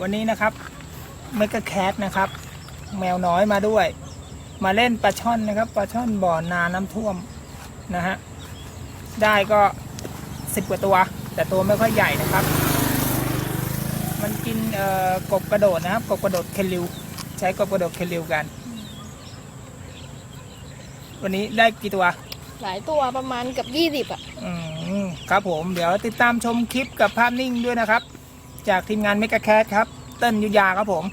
วันนี้นะครับเมกะแคทนะครับ แมวน้อยมาด้วย มาเล่นปลาช่อนนะครับปลาช่อนบ่อนาน้ำท่วมนะฮะได้ก็สิบกว่าตัว แต่ตัวไม่ค่อยใหญ่นะครับ มันกินเอ่อกบกระโดดนะครับ กบกระโดดเคลิว ใช้กบกระโดดเคลิวกัน วันนี้ได้กี่ตัว หลายตัวประมาณเกับยี่สิบอะ อืมครับผม เดี๋ยวติดตามชมคลิปกับภาพนิ่งด้วยนะครับ จากทีมงานเมกะแคทครับ เต้นยุยาครับผม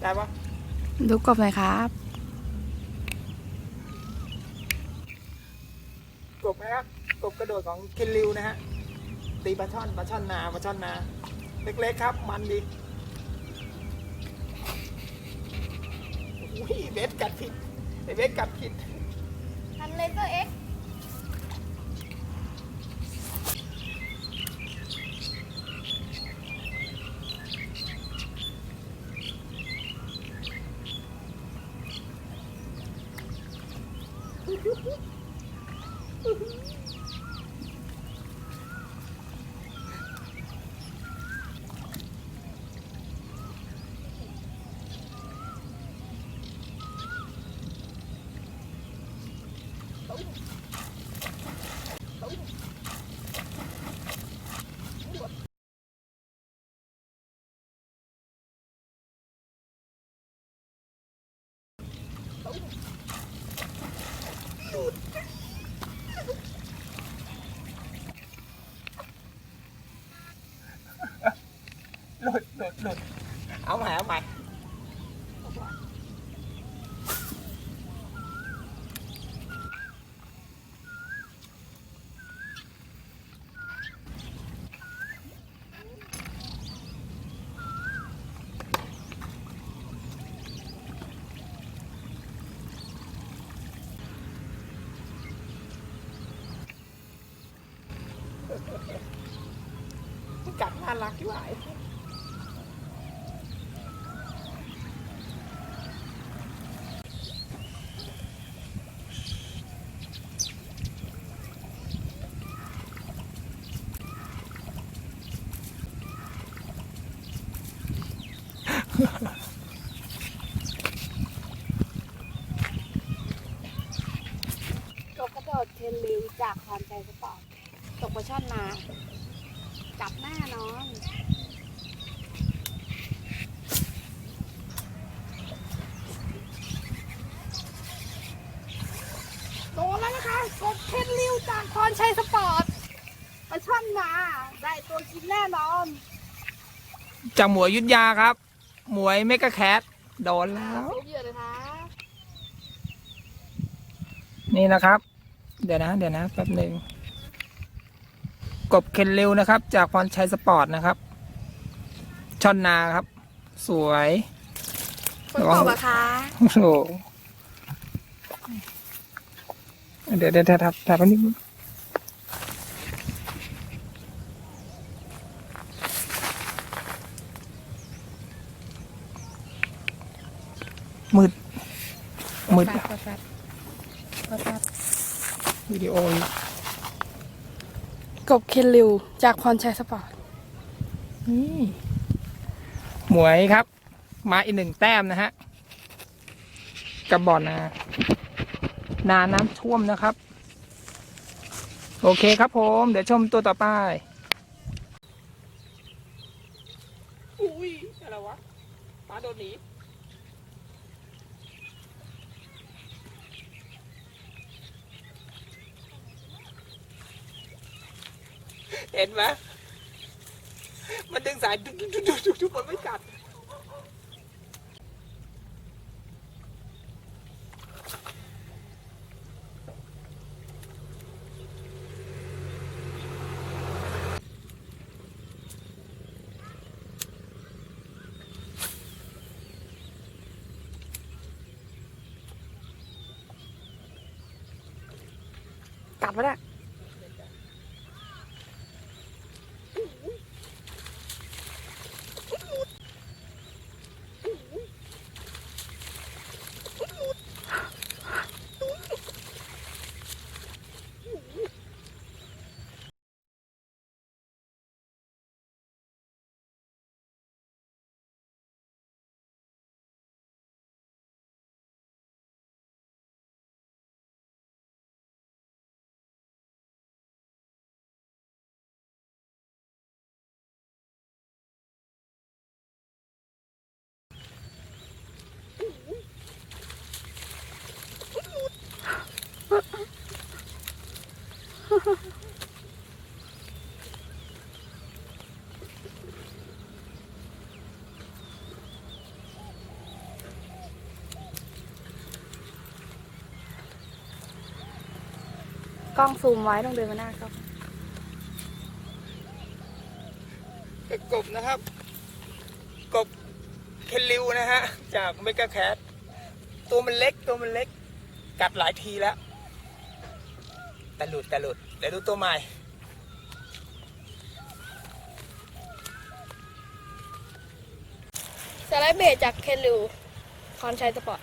ได้ปะดูกบหน่อยครับ กบนะครับ กบกระโดดของเคลิวนะฮะ ตีปลาช่อนปลาช่อนนาปลาช่อนนา เล็กๆครับ มันดีอุ้ยเบสกัดผิดไอเบสกัดผิดทันเลเซอร์เอ็กห ลุดหลุดหลุ ดเอาใหม่เอาใหม่กัดน่ารักที่หาย กบกระโดดเทนลิวจากพรใจสปอร์ตตกปลาช่อนมา จับแน่นอน โดนแล้วนะคะกบเทนลิว จากพรชัยสปอร์ตปลาช่อนมา ได้ตัวกินแน่นอน จากหมวยยุทธยาครับ หมวยเมกะแคทโดนแล้วเยอะเลยนะนี่นะครับ เดี๋ยวนะ เดี๋ยวนะแป๊บหนึ่งกบเคนเร็วนะครับ จากพรชัยสปอร์ตนะครับ ช่อนนาครับ สวยคนตอบอะคะ โอ้โห เดี๋ยวเดี๋ยวถ่ายถ่ายถ่ายแป๊บนึงมืดมืดแป๊บแป๊บแป๊บแป๊บวิดีโออยู่กบเคนริวจากพรชัยสปอร์ตนี่หมวยครับ มาอีกหนึ่งแต้มนะฮะกับบ่อนา นาน้ำท่วมนะครับ โอเคครับผม เดี๋ยวชมตัวต่อไปอุ้ยอะไรวะปลาโดนหนีเห็นไหมมันดึงสายดุกดุกดุกดุกดุกดุกมันไม่กัด กลับ กล้องซูมไว้ต้องเดินมาหน้ากล้องกบนะครับ กบเคนลิวนะฮะ จากเมกาแคทตัวมันเล็กตัวมันเล็ก กัดหลายทีแล้ว แต่หลุดแต่หลุดเดี๋ยวดูตัวใหม่สไลด์เบสจากเคนริวพรชัยสปอร์ต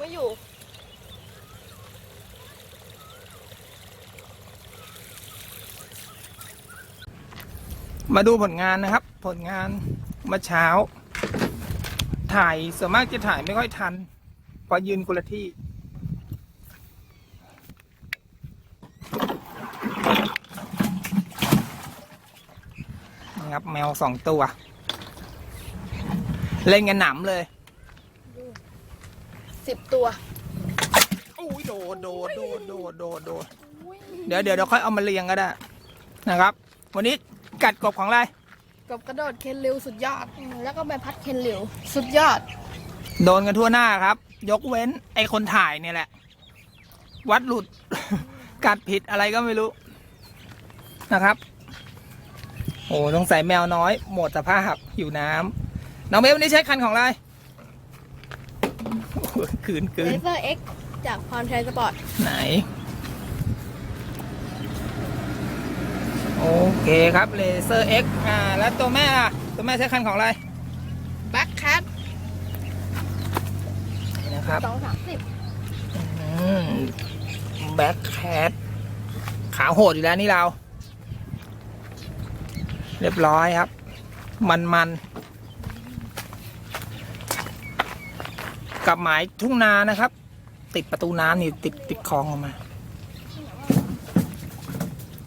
ไม่ อยู่ มาดูผลงานนะครับ ผลงานเมื่อเช้า ถ่ายส่วนมากจะถ่ายไม่ค่อยทันเพอยืนคนละที่นะครับแมวสองตัว เล่นกันหนำเลย สิบตัวอุ้ยโดดโดดโดดโดดโดดโดดเดี๋ยวเดี๋ยวเดี๋ยวค่อยเอามาเรียงก็ได้นะครับ วันนี้กัดกบของอะไรกบกระโดดเคนริวสุดยอดอืมแล้วก็ใบพัดเคนริวสุดยอด โดนกันทั่วหน้าครับ ยกเว้นไอคนถ่ายเนี่ยแหละ วัดหลุด กัดผิดอะไรก็ไม่รู้นะครับ โอ้ต้องใส่แมวน้อย หมดสภาพอยู่น้ำน้องเบฟวันนี้ใช้คันของอะไรโอ้โห คืนคืเลนเซอร์เอ็กจากพรชัยสปอร์ตไหน โอเคครับเลเซอร์ X อ่า แล้วตัวแม่ล่ะ ตัวแม่ใช้คันของอะไรแบ็คแคทนี่นะครับสองสามสิบแบ็คแคทขาโหดอยู่แล้วนี่เรา เรียบร้อยครับ มันมันๆ กับหมายทุ่งนานะครับ ติดประตูน้ำนี่ติดติดคลองออกมา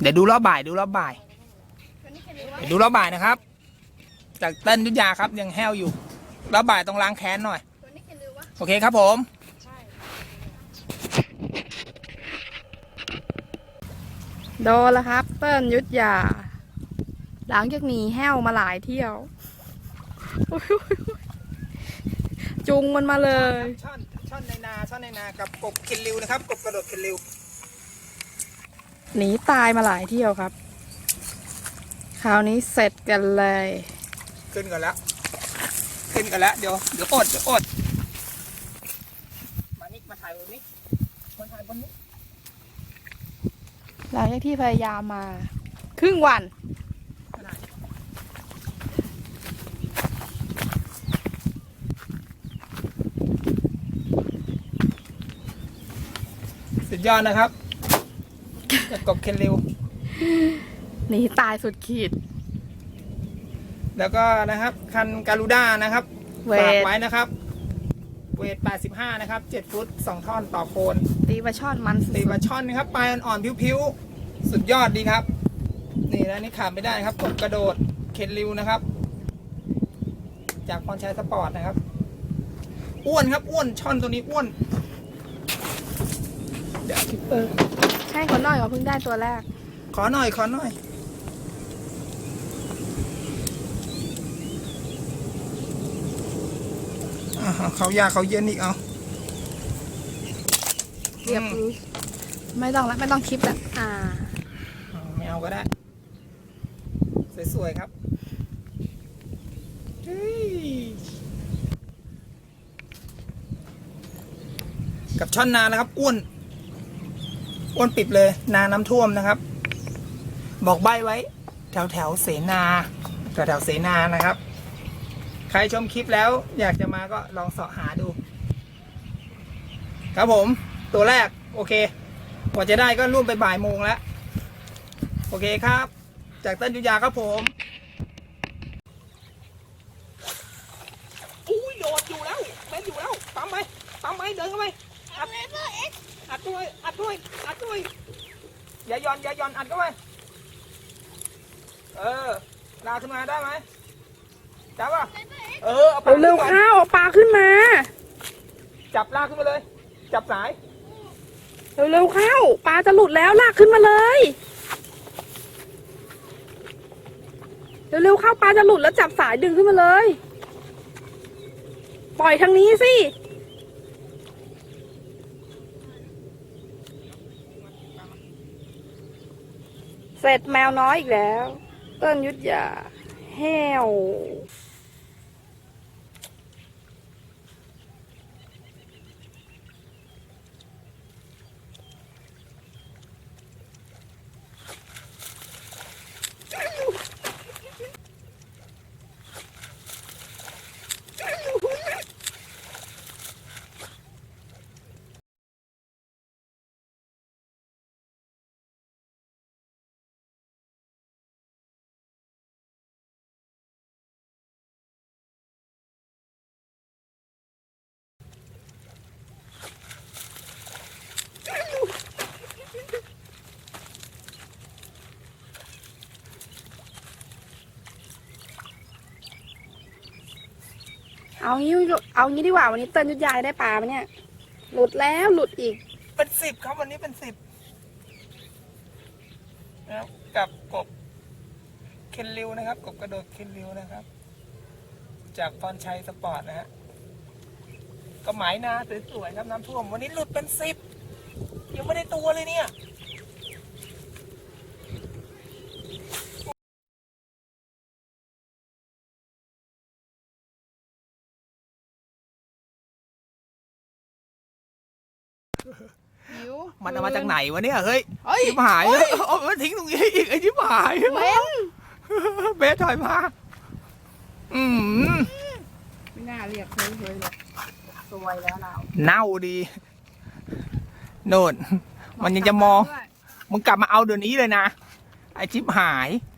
เดี๋ยวดูรอบบ่ายดูรอบบ่ายเดี๋ยวดูรอบบ่ายนะครับ จากเต้นยุทธยาครับยังแห้วอยู่รอบบ่ายต้องล้างแค้นหน่อย โอเคครับผมโดนแล้วครับ เติ้ลยุทธยา หลังจากหนีแห้วมาหลายเที่ยว จุงมันมาเลย ช่อนช่อนในนาช่อนในนากับกบเคนริวนะครับ กบกระโดดเคนริวหนีตายมาหลายเที่ยวครับ คราวนี้เสร็จกันเลย ขึ้นกันแล้วขึ้นกันแล้วเดี๋ยวเดี๋ยวอดเดี๋ยวอดมานี่มาถ่ายบนนี้มาถ่ายบนนี้หลังจากที่พยายามมา ครึ่งวัน มาถ่ายสุ ดยอดนะครับกับกบเคนริว หนีตายสุดขีด แล้วก็นะครับ คันการูด้านะครับเวฝากทไว้นะครับ เวท 85 นะครับ 7 ฟุต 2 ท่อนต่อโคนตีปลาช่อนมันสุตีดปลาช่อนนะครับ ปลายอ่อนๆพิ้วๆ สุดยอดดีครับ นี่นะนี่ขาดไม่ได้ครับกบกระโดด เคนริวนะครับ จากพรชัยสปอร์ตนะครับ อ้วนครับ อ้วน ช่อนตัวนี้อ้วน เดี๋ยวคิปเปอร์ๆให้คนน้อยเขาเพิ่งได้ตัวแรก ขอหน่อย ขอหน่อย อ่าเขายากเขาเย็นอีกเอาเรียบร้อยไม่ต้องแล้วไม่ต้องคลิปแล้วอ่าอ่าไม่เอาก็ได้ สวยๆครับเฮ้ยกับช่อนนานะครับ อ้วน อ้วนปิดเลยนาน้ำท่วมนะครับ บอกใบไว้ แถวแถวเสนาแถวแถวเสนานะครับ ใครชมคลิปแล้ว อยากจะมาก็ลองเสาะหาดู ครับผม ตัวแรก โอเคกว่าจะได้ก็ร่วมไปบ่ายโมงแล้ว โอเคครับ จากต้นยุยาครับผมอุ้ยโดดอยู่แล้วเล่นอยู่แล้วปั๊มไหมปั๊มไหมเดินเข้าไปอัดอั ดด้วยอัดด้วยอัดด้วยอย่าหย่อนอย่าหย่อนอัดเข้าไปเออลากขึ้นมาได้ไหมจับป่ะเออเอาปลาเร็วขึ้นๆก่อนข้าวเอาปลาขึ้นมา จับลากขึ้นมาเลย จับสายเร็วๆเข้าปลาจะหลุดแล้วลากขึ้นมาเลยเร็วๆเข้าปลาจะหลุดแล้วจับสายดึงขึ้นมาเลย ปล่อยทางนี้สิ เสร็จแมวน้อยอีกแล้ว ต้นยุทธยาแห้ว เอางี้เอางี้ดีกว่าวันนี้เต้นยุทธยาได้ปลาไหมเนี่ย หลุดแล้วหลุดอีก เป็นสิบครับวันนี้เป็นสิบนะครับกับกบเคนริวนะครับ กบกระโดดเคนริวนะครับ จากพรชัยสปอร์ตนะฮะก็หมายนาสวยๆครับน้ำท่วม วันนี้หลุดเป็นสิบยังไม่ได้ตัวเลยเนี่ย มันเอามาจากไหนวะเนี่ยเฮ้ยเฮ้ย ชิบหายเลยเอามาทิ้งตรงนี้อีกไอ้ชิบหายเบนเบสถอยมาอืมไม่น่าเรียกเฮ้ยเฮ้ยเลยสวยแล้วเราเน่าดีโน่น มันยังจะมอง มึงกลับมาเอาเดี๋ยวนี้เลยนะไอชิบหายเ